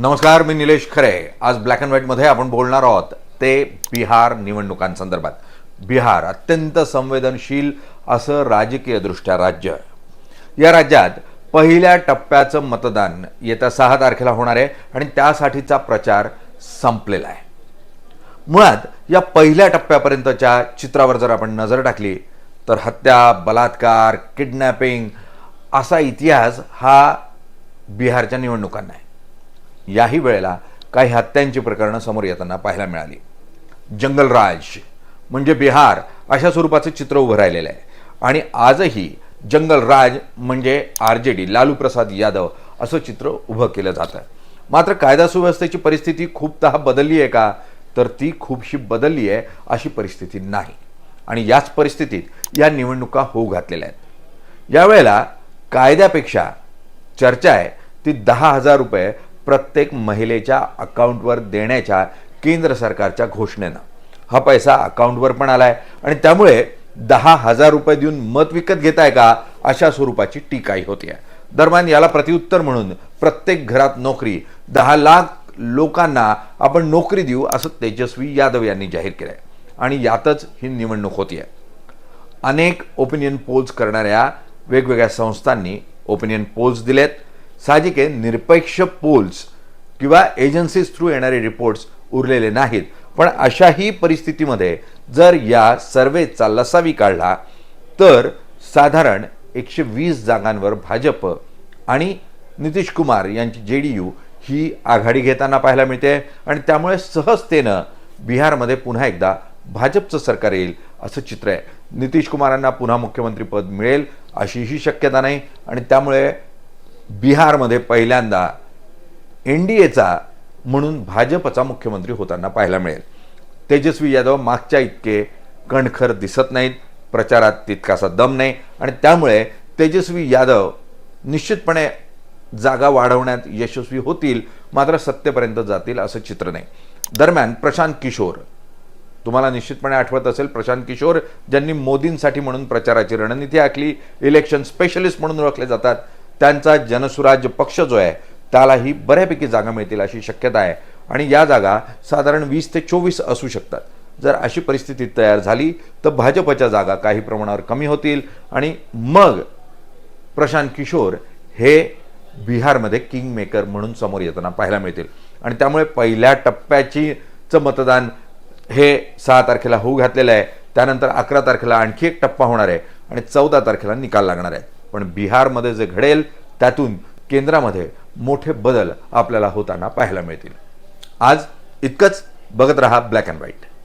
नमस्कार मी निलेश खरे. आज ब्लॅक अँड व्हाईटमध्ये आपण बोलणार आहोत ते बिहार निवडणुकांसंदर्भात. बिहार अत्यंत संवेदनशील असं राजकीयदृष्ट्या राज्य. या राज्यात पहिल्या टप्प्याचं मतदान येत्या सहा तारखेला होणार आहे आणि त्यासाठीचा प्रचार संपलेला आहे. मुळात या पहिल्या टप्प्यापर्यंतच्या चित्रावर जर आपण नजर टाकली तर हत्या बलात्कार किडनॅपिंग असा इतिहास हा बिहारच्या निवडणुकांना आहे. याही वेळेला काही हत्यांची प्रकरणं समोर येताना पाहायला मिळाली. जंगलराज म्हणजे बिहार अशा स्वरूपाचं चित्र उभं राहिलेलं आहे. आणि आजही जंगलराज म्हणजे R J D Lalu Prasad Yadav असं चित्र उभं केलं जातं. मात्र कायदा सुव्यवस्थेची परिस्थिती खूपतः बदलली आहे का? तर ती खूपशी बदलली आहे अशी परिस्थिती नाही. आणि याच परिस्थितीत या निवडणुका होऊ घातलेल्या आहेत. यावेळेला कायद्यापेक्षा चर्चा आहे ती दहा हजार रुपये प्रत्येक महिलेच्या अकाउंटवर देण्याच्या केंद्र सरकारच्या घोषणेनं. हा पैसा अकाउंटवर पण आलाय आणि त्यामुळे दहा हजार रुपये देऊन मत विकत घेताय का अशा स्वरूपाची टीकाही होती आहे दरम्यान याला प्रतिउत्तर म्हणून प्रत्येक घरात नोकरी दहा लाख लोकांना आपण नोकरी देऊ असं तेजस्वी यादव यांनी जाहीर केलंय. आणि यातच ही निवडणूक होती आहे अनेक ओपिनियन पोल्स करणाऱ्या वेगवेगळ्या संस्थांनी ओपिनियन पोल्स दिलेत. साहजिक आहे निरपेक्ष पोल्स किंवा एजन्सीज थ्रू येणारे रिपोर्ट्स उरलेले नाहीत. पण अशाही परिस्थितीमध्ये जर या सर्वेचा लसावी काढला तर साधारण एकशे वीस जागांवर भाजप आणि नितीश कुमार यांची जे डी यू ही आघाडी घेताना पाहायला मिळते आणि त्यामुळे सहजतेनं बिहारमध्ये पुन्हा एकदा भाजपचं सरकार येईल असं चित्र आहे. नितीश कुमारांना पुन्हा मुख्यमंत्रीपद मिळेल अशीही शक्यता नाही आणि त्यामुळे बिहारमध्ये पहिल्यांदा एन डी एचा म्हणून भाजपचा मुख्यमंत्री होताना पाहायला मिळेल. तेजस्वी यादव मागच्या इतके कणखर दिसत नाहीत. प्रचारात तितकासा दम नाही. आणि त्यामुळे तेजस्वी यादव निश्चितपणे जागा वाढवण्यात यशस्वी होतील मात्र सत्तेपर्यंत जातील असं चित्र नाही. दरम्यान प्रशांत किशोर तुम्हाला निश्चितपणे आठवत असेल प्रशांत किशोर ज्यांनी मोदींसाठी म्हणून प्रचाराची रणनीती आखली इलेक्शन स्पेशलिस्ट म्हणून ओळखले जातात त्यांचा जनसुराज्य पक्ष जो आहे त्यालाही बऱ्यापैकी जागा मिळतील अशी शक्यता आहे. आणि या जागा साधारण वीस ते चोवीस असू शकतात. जर अशी परिस्थिती तयार झाली तर भाजपच्या जागा काही प्रमाणावर कमी होतील. आणि मग प्रशांत किशोर हे बिहारमध्ये किंग मेकर म्हणून समोर येताना पाहायला मिळतील. आणि त्यामुळे पहिल्या टप्प्याचीचं मतदान हे सहा तारखेला होऊ घातलेलं आहे. त्यानंतर अकरा तारखेला आणखी एक टप्पा होणार आहे. आणि चौदा तारखेला निकाल लागणार आहे. पण बिहारमध्ये जे घडेल त्यातून केंद्रामध्ये मोठे बदल आपल्याला होताना पाहायला मिळतील. आज इतकंच. बघत रहा ब्लॅक अँड व्हाईट